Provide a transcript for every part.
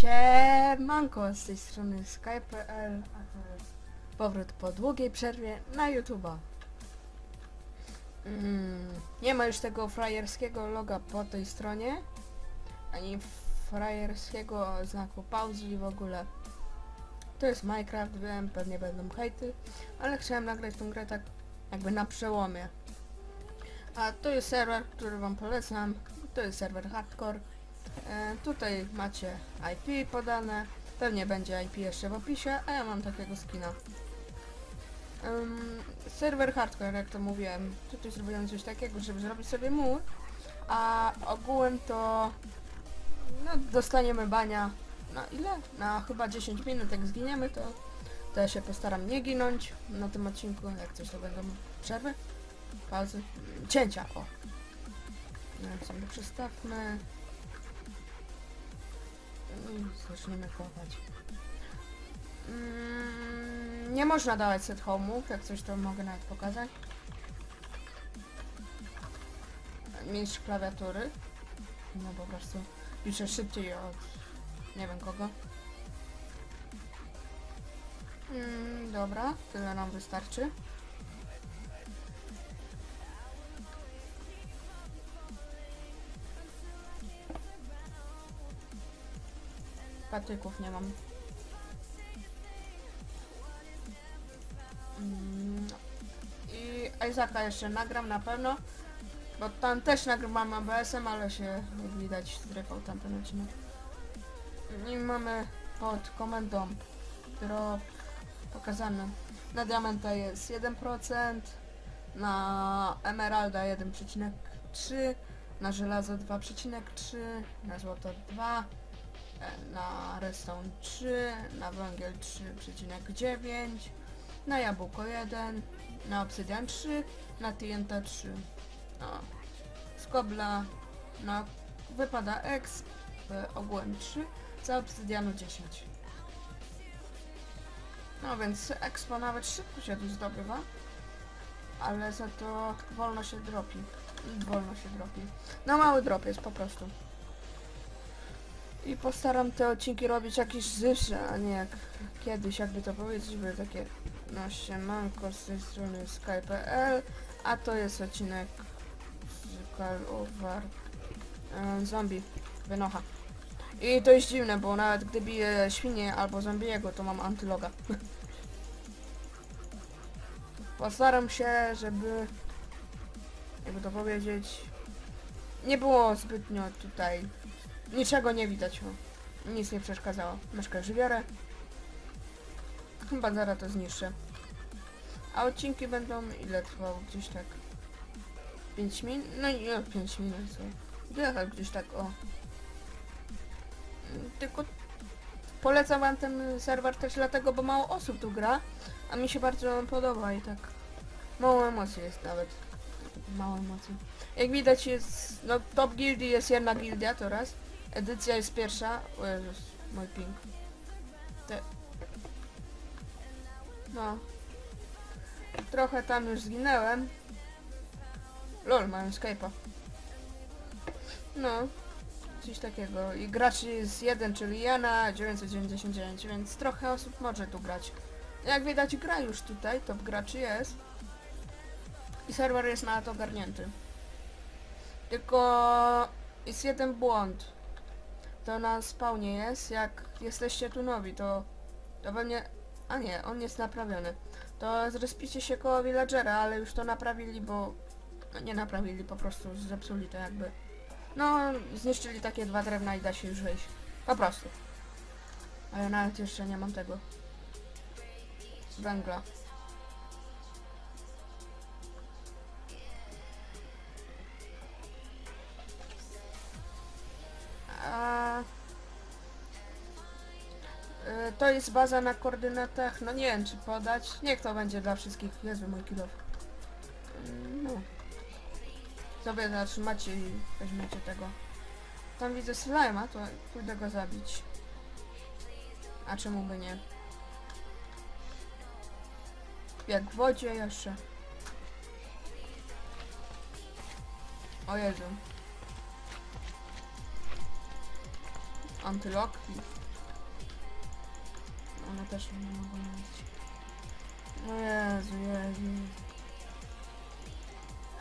Siemanko, z tej strony Skype.pl, powrót po długiej przerwie na YouTube'a. Mm, nie ma już tego frajerskiego loga po tej stronie, ani frajerskiego znaku pauzy i w ogóle. To jest Minecraft, wiem, pewnie będą hejty, ale chciałem nagrać tą grę tak jakby na przełomie. A to jest serwer, który wam polecam, to jest serwer hardcore. E, tutaj macie IP podane, pewnie będzie IP jeszcze w opisie, a ja mam takiego skina. Ym, serwer hardcore, jak to mówiłem, tutaj zrobiłem coś takiego, żeby zrobić sobie mur, a ogółem to no, dostaniemy bania na ile? Na chyba 10 minut, jak zginiemy, to, to ja się postaram nie ginąć na tym odcinku, jak coś to będą przerwy, pauzy, cięcia, o. No, sobie przestawmy. Zaczniemy kopać. Mm, nie można dawać set home'ów, jak coś to mogę nawet pokazać. Mieć klawiatury. No po prostu piszę szybciej od nie wiem kogo. Mm, dobra, tyle nam wystarczy. Patyków nie mam. Mm, I Isaaca jeszcze nagram na pewno. Bo tam też nagrywam ABS-em, ale się widać zrywał tamten odcinek. I mamy pod komendą drop pokazane. Na diamenta jest 1%, na emeralda 1,3, na żelazo 2,3, na złoto 2, e, na redstone 3, na węgiel 3,9, na jabłko 1, na obsydian 3, na TNT 3. No. Z kobla na wypada X, w ogółem 3, za obsydianu 10. No więc expo nawet szybko się tu zdobywa, ale za to wolno się dropi. Wolno się dropi. No mały drop jest po prostu. I postaram te odcinki robić jakieś zysze, a nie jak kiedyś, jakby to powiedzieć, były takie no siemanko z tej strony sky.pl, a to jest odcinek z Call of War e, Zombie Wynocha. I to jest dziwne, bo nawet gdy biję świnię albo zombiego, to mam antyloga. Postaram się, żeby jakby to powiedzieć nie było zbytnio tutaj niczego nie widać. O. Nic nie przeszkadzało. Myszkę żywiorę. Chyba zaraz to zniszczę. A odcinki będą ile trwało? Gdzieś tak 5 minut? No nie 5 minut? Ile gdzieś tak o tylko polecam wam ten serwer też dlatego, bo mało osób tu gra, a mi się bardzo podoba i tak mało emocji jest nawet. Mało emocji. Jak widać jest, no top gildii jest jedna gildia to raz, edycja jest pierwsza, o Jezus, mój ping. Te... No. Trochę tam już zginęłem. Lol, mają Skype'a. No. Coś takiego. I graczy jest jeden, czyli ja na 999, więc trochę osób może tu grać. Jak widać gra już tutaj, top graczy jest. I serwer jest nawet ogarnięty. Tylko jest jeden błąd. To na spawnie jest, jak jesteście tu nowi, to, to pewnie... A nie, on jest naprawiony. To zrespicie się koło villagera, ale już to naprawili, bo... No nie naprawili, po prostu zepsuli to jakby. No, zniszczyli takie dwa drewna i da się już wyjść. Po prostu. A ja nawet jeszcze nie mam tego. Węgla. To jest baza na koordynatach, no nie wiem czy podać. Niech to będzie dla wszystkich. Jezu, mój kilof. Mm, No sobie zatrzymacie i weźmiecie tego. Tam widzę slima, to pójdę go zabić. A czemu by nie? Jak w wodzie jeszcze. O Jezu. Antylok. One też nie mogą jeść. No Jezu, Jezu.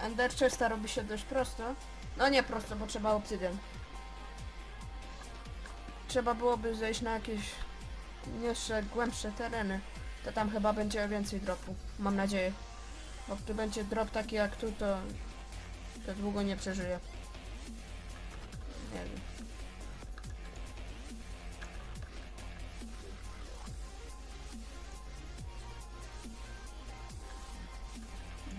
Ender chesta robi się dość prosto. No nie prosto, bo trzeba obsydian. Trzeba byłoby zejść na jakieś jeszcze głębsze tereny. To tam chyba będzie więcej dropu. Mam nadzieję. Bo tu będzie drop taki jak tu, to, to długo nie przeżyje. Nie wiem.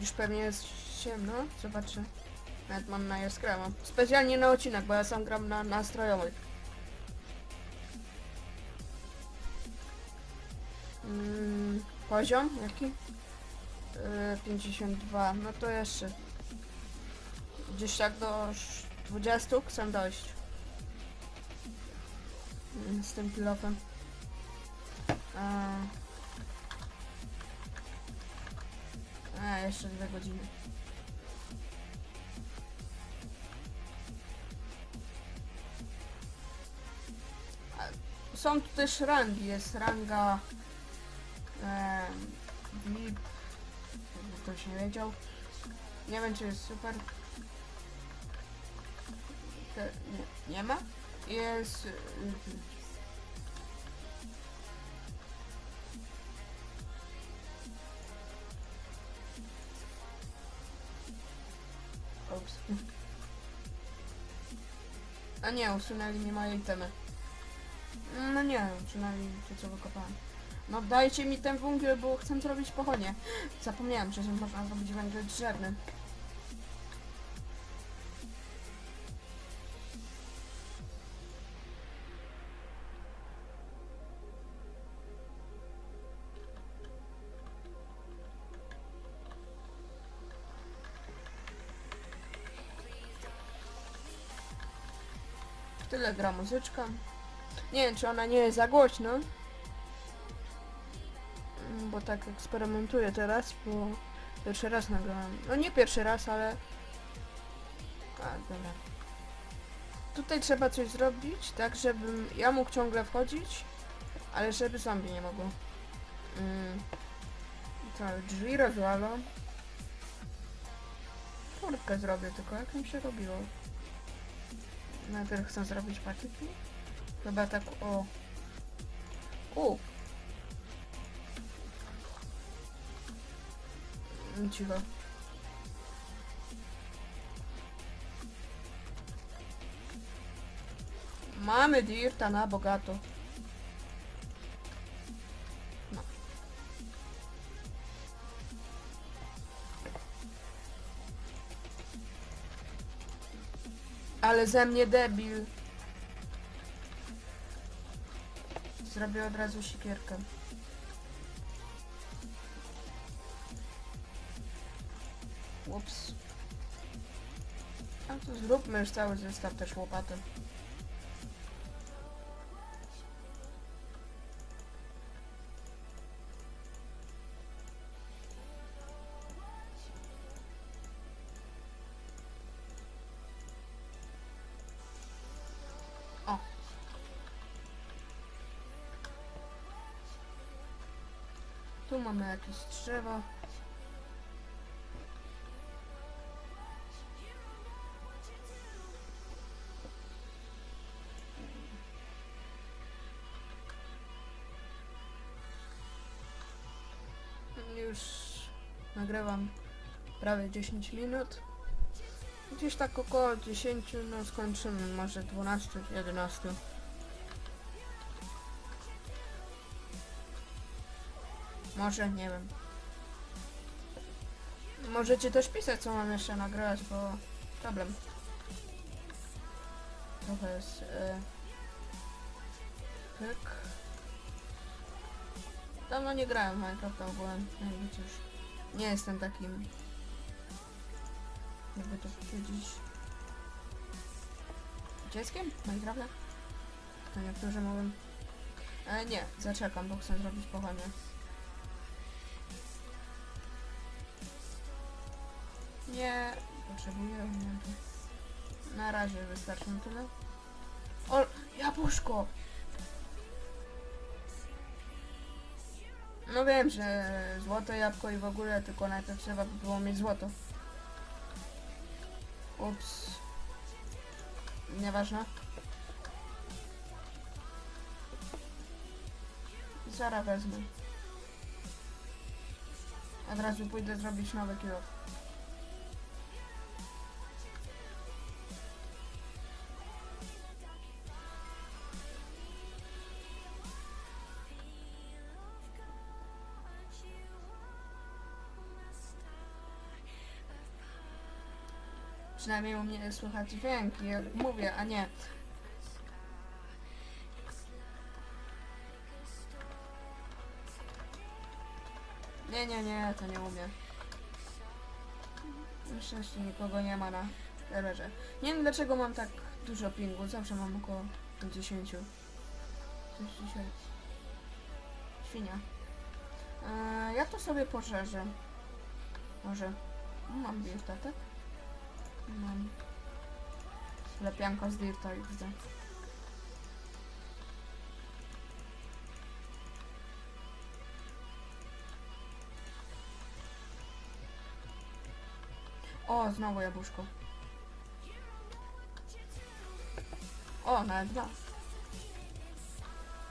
Już pewnie jest ciemno. Zobaczę. Nawet mam na jaskrawo. Specjalnie na odcinek, bo ja sam gram na nastrojowych. Mm, poziom jaki? Yy, 52. No to jeszcze. Gdzieś tak do sz- 20 chcę dojść. Mm, Z tym pilofem. Jeszcze dwie godziny. Są tu też rangi. Jest ranga em, VIP. Ktoś nie wiedział. Nie wiem czy jest super. Te, nie, nie ma. Jest. y, A nie, usunęli mi moje itemy. No nie, przynajmniej to co wykopałem. No dajcie mi ten węgiel, bo chcę zrobić pochodnie. Zapomniałem, że można zrobić węgiel drzewny. Gra muzyczka. Nie wiem, czy ona nie jest za głośno. Mm, Bo tak eksperymentuję teraz, bo pierwszy raz nagrałem. No nie pierwszy raz, ale... A, dobra. Tutaj trzeba coś zrobić, tak żebym ja mógł ciągle wchodzić, ale żeby zombie nie mogło. Mm. Tak, drzwi rozwalą. Furtkę zrobię tylko, jak mi się robiło. Najpierw chcę zrobić patyki. Chyba tak o. U. Cicho. Mamy dirta na bogato. Ale ze mnie debil. Zrobię od razu sikierkę. Ups. A to zróbmy już cały zestaw też łopaty. Tu mamy jakieś drzewo. Już nagrywam prawie 10 minut. Gdzieś tak około 10, no skończymy, może 12, 11. Może, nie wiem. Możecie też pisać, co mam jeszcze nagrać, bo problem. Trochę jest... Yy... Pyk. Dawno nie grałem w Minecrafta ogóle, jakby coś. Nie jestem takim... Jakby to powiedzieć... Dzieckiem? Minecrafta? To niektórzy mówią. Ale nie, zaczekam, bo chcę zrobić pochodnie. Nie, potrzebuję. Na razie wystarczy mi tyle. O, jabłuszko! No wiem, że złote jabłko i w ogóle, tylko najpierw trzeba by było mieć złoto. Ups. Nieważne. Zaraz wezmę. Od razu pójdę zrobić nowe kilo. Przynajmniej u mnie słychać dźwięki, jak mówię, a nie. Nie, nie, nie, to nie umiem. Na szczęście nikogo nie ma na serwerze. Nie wiem dlaczego mam tak dużo pingu, zawsze mam około 10. Coś dzisiaj. Świnia. Eee, ja to sobie poszerzę. Może. Mam tak? Mam. Lepianka z dirta XD. O, znowu jabłuszko. O, nawet dwa.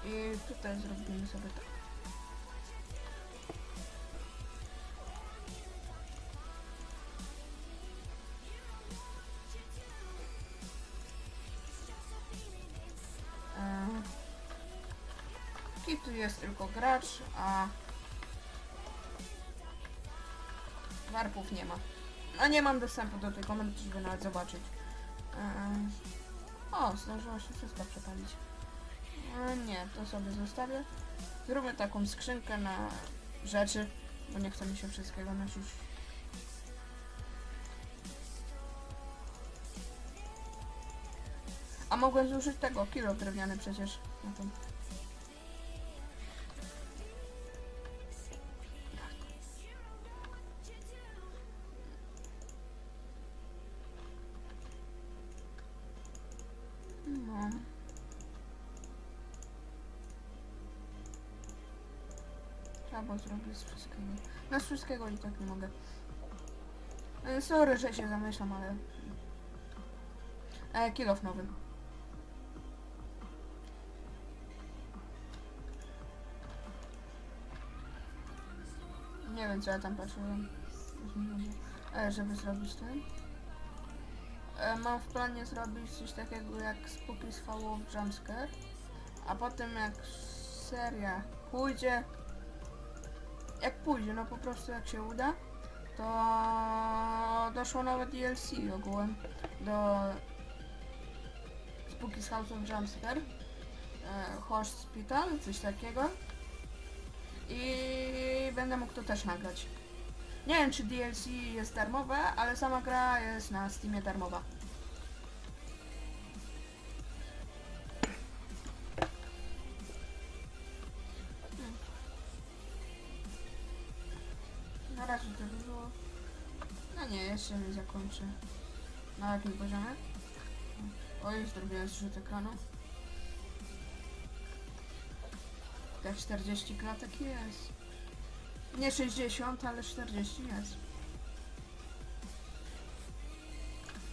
I tutaj zrobimy sobie tak. Tu jest tylko gracz, a warpów nie ma. A nie mam dostępu do tej komendy, żeby nawet zobaczyć. Eee, o, zdążyło się wszystko przepalić. Eee, nie, to sobie zostawię. Zróbmy taką skrzynkę na rzeczy, bo nie chce mi się wszystkiego nosić. A mogłem zużyć tego, kilo drewniany przecież na tym. Było zrobić z wszystkiego. No z wszystkiego i tak nie mogę. E, Sorry, że się zamyślam, ale... E, kilof nowy. Nie wiem co ja tam patrzyłem. E, żeby zrobić ten. E, mam w planie zrobić coś takiego jak Spooky z Follow Jumpscare. A potem jak seria pójdzie, jak pójdzie, no po prostu jak się uda, to doszło nawet DLC ogółem do Spooky's House of Jumpscare, e, Hospital, coś takiego i będę mógł to też nagrać. Nie wiem czy DLC jest darmowe, ale sama gra jest na Steamie darmowa. Razie to by było. No nie, jeszcze nie zakończę. Na jakim poziomie? O, już zrobiłem zrzut ekranu. Tak 40 klatek jest. Nie 60, ale 40 jest.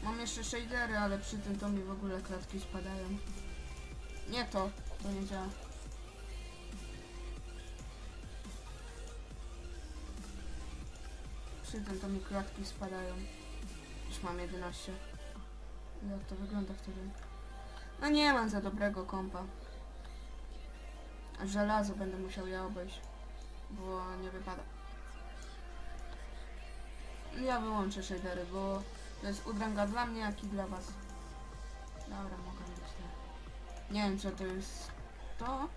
Mam jeszcze shadery, ale przy tym to mi w ogóle klatki spadają. Nie to, to nie działa. Tym to mi klatki spadają. Już mam 11. Jak to wygląda wtedy? No nie mam za dobrego kompa. Żelazo będę musiał ja obejść, bo nie wypada. Ja wyłączę shadery, bo to jest udręga dla mnie, jak i dla was. Dobra, mogę mieć te. Nie wiem, co to jest to.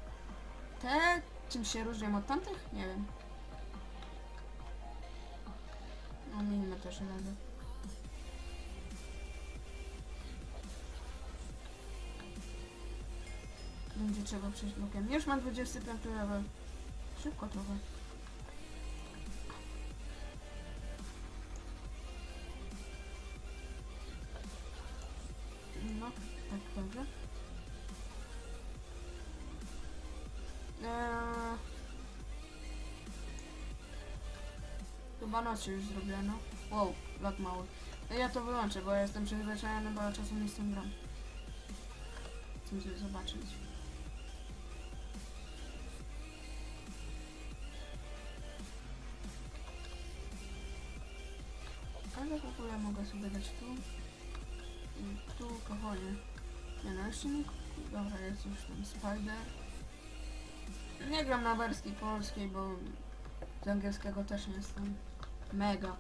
Te czym się różnią od tamtych? Nie wiem. No, miejmy też żelazo. Będzie trzeba przejść. Już mam 25 level. Szybko trochę. No, tak dobrze. 12 już zrobiono. Wow, lag mały. No ja to wyłączę, bo ja jestem przyzwyczajony, bo czasem nie gram. Chcę sobie zobaczyć. Ale w ogóle mogę sobie dać tu i tu kochanie. Nie no, jeszcze nie... Dobra, jest już tam Spider. Nie gram na wersji polskiej, bo z angielskiego też nie jestem mega.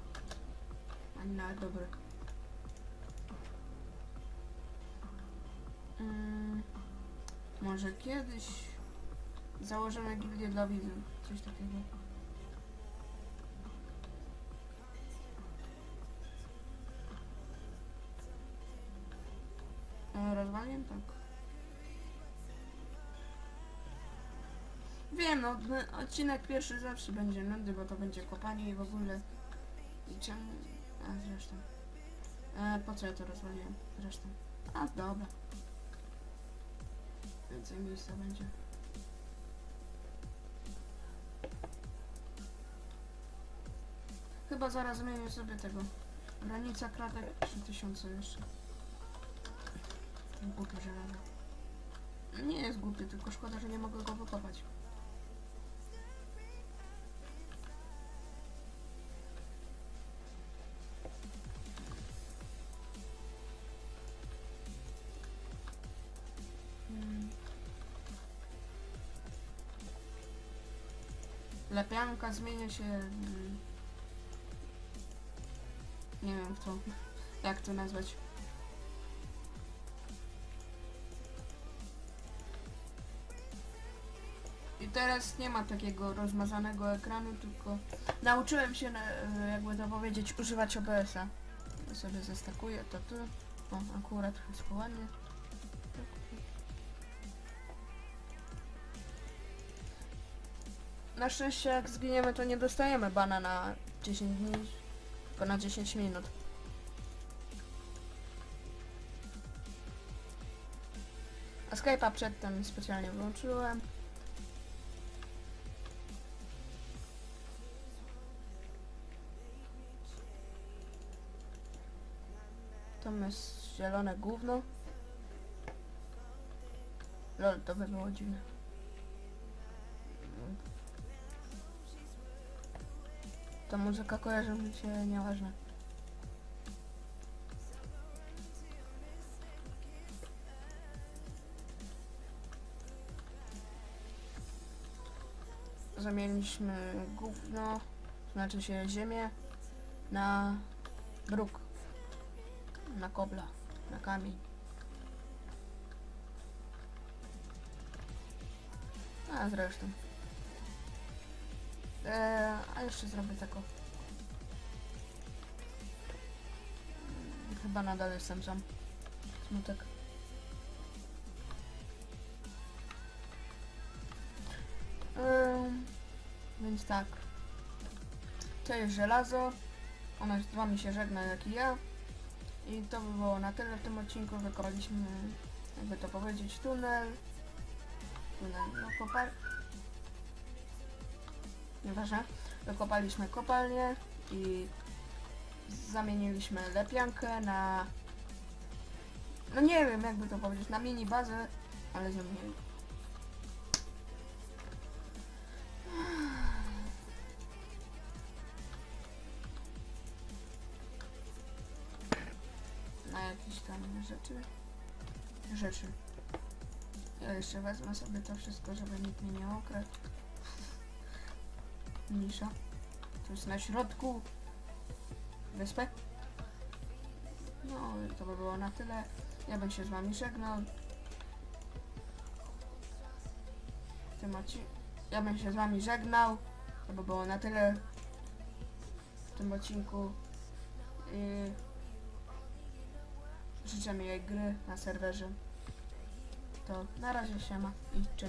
Ani nawet dobry. Mm, może kiedyś założymy gildię dla widzów. Coś takiego. E, Rozwaliłem? Tak. Wiem, no odcinek pierwszy zawsze będzie nudny, bo to będzie kopanie i w ogóle... I czemu... A zresztą... E, po co ja to rozwaliłem? Zresztą... A, dobra. Więcej miejsca będzie. Chyba zaraz zmienię sobie tego. Granica kratek 3000 jeszcze. Głupie żelazo. Nie jest głupie, tylko szkoda, że nie mogę go wykopać. Lepianka zmienia się... mm, Nie wiem kto... Jak to nazwać? I teraz nie ma takiego rozmazanego ekranu, tylko nauczyłem się, jakby to powiedzieć, używać OBS-a. Sobie zestakuję to tu. O, akurat wszystko ładnie. Na szczęście jak zginiemy to nie dostajemy bana na 10 dni, tylko na 10 minut. A Skype'a przedtem specjalnie wyłączyłem. Tam jest zielone gówno. Lol, to by było dziwne. Ta muzyka kojarzy mi się nieważne. Zamieniliśmy gówno, znaczy się ziemię, na bruk, na kobla, na kamień. A zresztą. Eee, a jeszcze zrobię taką. Chyba nadal jestem sam. Smutek. Ym, więc tak. To jest żelazo. Ona z wami się żegna jak i ja. I to by było na tyle w tym odcinku. Wykopaliśmy, jakby to powiedzieć, tunel. Tunel, no kopal... Nieważne. Wykopaliśmy kopalnię i zamieniliśmy lepiankę na... No nie wiem jakby to powiedzieć, na mini bazę, ale zamienili. Na jakieś tam rzeczy. Rzeczy. Ja jeszcze wezmę sobie to wszystko, żeby nikt mnie nie okradł. Nisza. To jest na środku wyspy. No to by było na tyle. Ja bym się z wami żegnał. W tym odcinku. Ja bym się z wami żegnał. To by było na tyle w tym odcinku. I życzę gry na serwerze. To na razie się ma i cześć.